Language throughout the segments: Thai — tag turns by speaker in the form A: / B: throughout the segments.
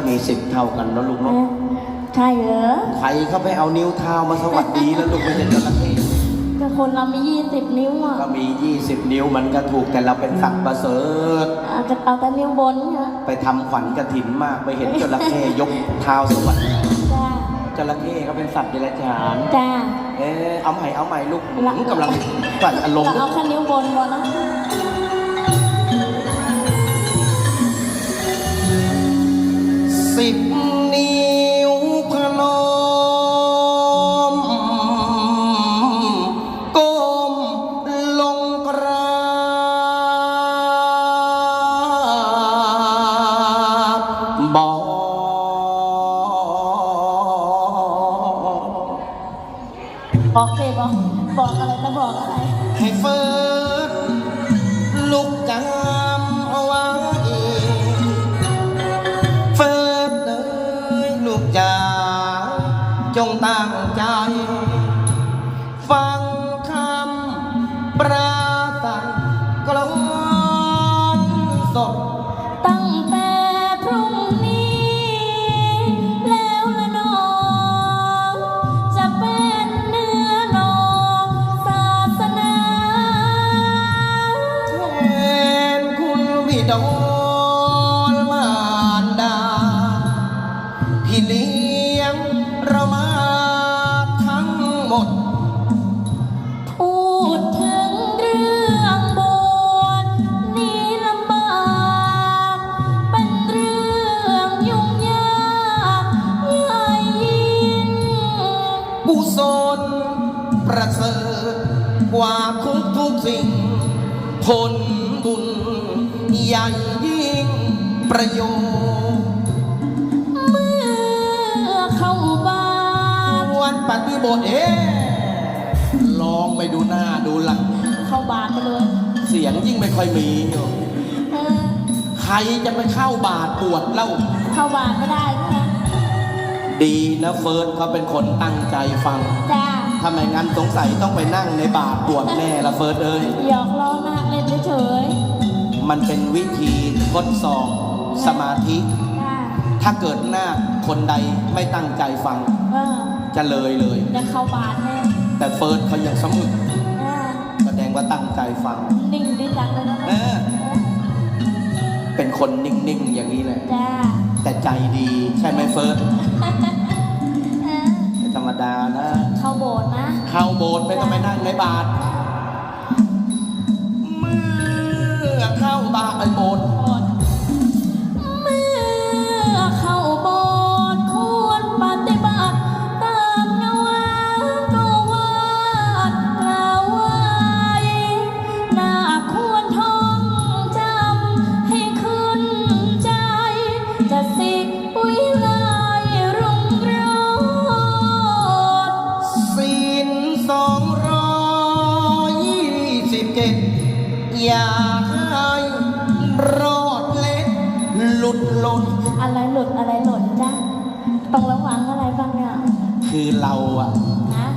A: ก็มีสิบเท่ากันแล้วลูก
B: เอ๊ะ
A: เนาะ
B: ใช่เหรอ
A: ใครเขาไปเอานิ้วเท้ามาสวัสดีแล้วลูกไม่ใช่จระเข้
B: ก็คนเรามียี่สิบนิ้วอะ
A: ก็มี20นิ้วมันก็ถูกแต่เราเป็นสัตว์ประเสริฐ
B: อาจจะเอาแต่นิ้วบนเนี่ย
A: ไปทำขวัญกระถินมากไปเห็นจระเข้ยกเท้าสวัสดี
B: จ้า
A: จระเข้เขาเป็นสัตว์เดรัจฉาน
B: จ้า
A: เอ๊ะเอาใหม่เอาใหม่ลูก
B: ละ
A: กำลังกลั่นอารมณ์
B: เราเอาแค่นิ้วบนก่อนนะ
A: สิบนิ้วพนมก้มลงกราบบอก
B: บอกสิบอกบอกอะไรจะบอกอะไร
A: ให้เฟิร์สลุกจำ กุศล
B: ป
A: ระเสริฐกว่าทุกทุกๆสิ่งผลบุญใหญ่ยิ่งประโยชน์
B: เมื่อเข้าบ้าน
A: วันปฏิบทเอ๊ะลองไปดูหน้าดูหลัง
B: เข้าบ้านไปเลย
A: เสียงยิ่งไม่ค่อยมีอยู่
B: เออ
A: ใครจะไปเข้าบาทปวดเล่า
B: เข้าบ้านไม่ได้ใช่ไหม
A: ดีนะเฟิร์สเขาเป็นคนตั้งใจฟัง
B: จ้า
A: ถ้าไม่งั้นสงสัยต้องไปนั่งในบาทปวดแน่ละเฟิร์สเอ้ย
B: หยอกล้อมากเล่นเฉย
A: มันเป็นวิธีทดสอบสมาธิ
B: ๆจ้า
A: ถ้าเกิดหน้าคนใดไม่ตั้งใจฟัง
B: เออ
A: จะเลยเลย
B: จะเข้าบ้านแน่
A: แต่เฟิร์สเขายังสมึก
B: อ่า
A: แสดงว่าตั้งใจฟัง
B: นิ่งดีจังเลยนะ
A: เออเป็นคนนิ่งๆอย่างนี้แหละ
B: จ้า
A: แต่ใจดีใช่ไหมเฟิร์ส
B: เออ
A: ไม่ธรรมดานะ
B: เข้าโบสถ์นะ
A: เข้าโบสถ์ไม่ต้องไปนั่งในบาท
B: จะสิวิไลรุ่งโรจน์
A: ศีลสองร้อยยี่สิบเจ็ดอย่าให้รอดเล็ดหลุดหล่น
B: อะไรหลุดอะไรหล่นจ้ะต้องระวังอะไรบ้างเนี่ย
A: คือเราอะ
B: นะ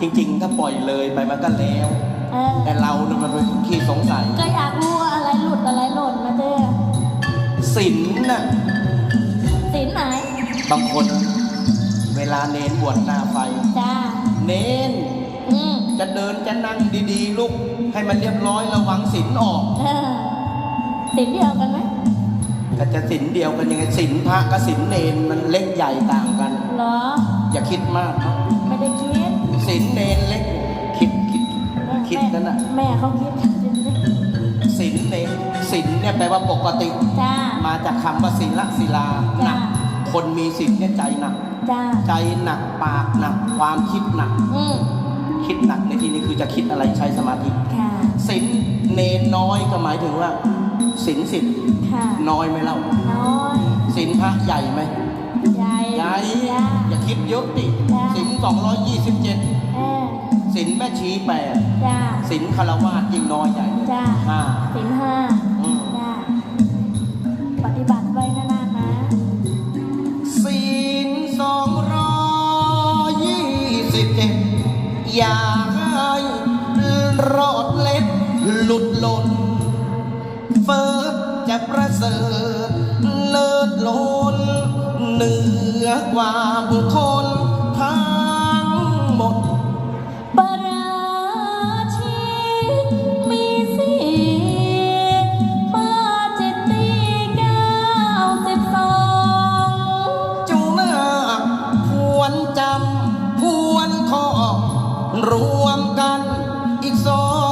A: จริง ๆ ถ้าปล่อยเลยไปมันก็แล้ว
B: เออ
A: แต่เราเนี่ยมันเป็นขี้สงสัย
B: ก็อยากรู้ว่าอะไรหลุดอะไรหล่นมาเจ้
A: ศีลน่ะ
B: สินไหน
A: บางคน เวลาเนนบวชหน้าไฟ
B: จ้า
A: เนน
B: อืม
A: จะเดินจะนั่งดีๆลุกให้มันเรียบร้อยระวังศีลออก
B: เออสินเดียวกันไหม
A: แต่จะศีลเดียวกันยังไงศีลพระกับศีลเนนมันเล็กใหญ่ต่างกัน
B: เหรอ
A: อย่าคิดมากครับ
B: ไม่ได้คิด
A: ศีลเนนเล็ก คิดคิดคิดนั่นน่ะ
B: แม่เขาคิดสินสิ
A: ศีลเนนศีลเนี่ยแปลว่าปกติ
B: จ้า
A: มาจากคำว่าศีลศิลาหนัก
B: จ้ะ
A: คนมีศีลเนี่ยใจหนัก
B: จ้า
A: ใจหนักปากหนัก ความคิดหนัก
B: อืม
A: คิดหนักในที่นี้คือจะคิดอะไรใช้สมาธิ
B: ค่ะ
A: ศีลเนนน้อยก็หมายถึงว่าศีลสิบ
B: ค่ะ
A: น้อยไหมเล่า
B: น้อย
A: ศีลพระใหญ่ไหม
B: ใหญ่
A: ใหญ่
B: จ้า
A: อย่าคิดเยอะดิ
B: จ้ะ
A: ศีลสองร้อยยี่สิบเจ็ด
B: เออ
A: ศีลแม่ชีแปด
B: จ้า
A: ศีลคารวะยิ่งน้อยใหญ่เลย
B: จ้า
A: ห้า
B: สินห้า
A: อืม
B: จ้า ปฏิบัติ
A: อยาใรอดเล็ดหลุดหล่นเฟิร์จะประเสริฐเลิศ
B: ล้นเหนือก
A: ว่าบุ
B: ค รวม
A: กันอีก
B: สอง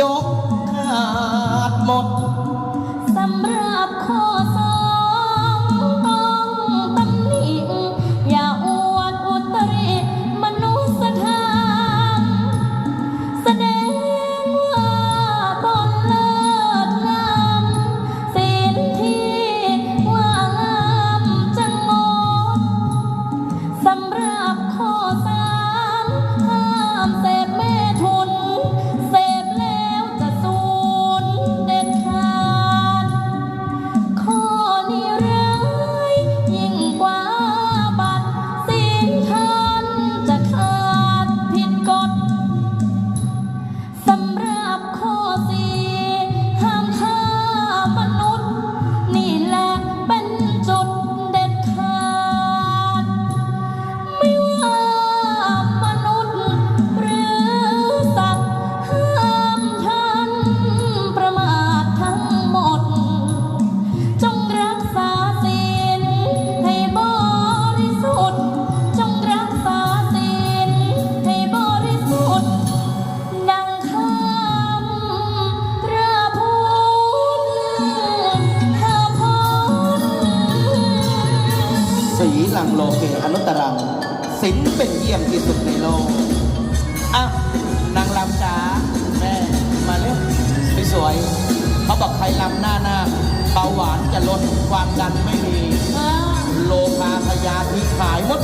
B: ย
A: กขาดหมด
B: สำหรับคน ศิลป์เป็น
A: เยี่ยมที่สุดในโลกอะนางลำจ๋าแม่มาเร็วสวยๆเขาบอกใครลำหน้าหน้าเบาหวานจะลดความดันไม่มีโลภาพยาธิหายหมด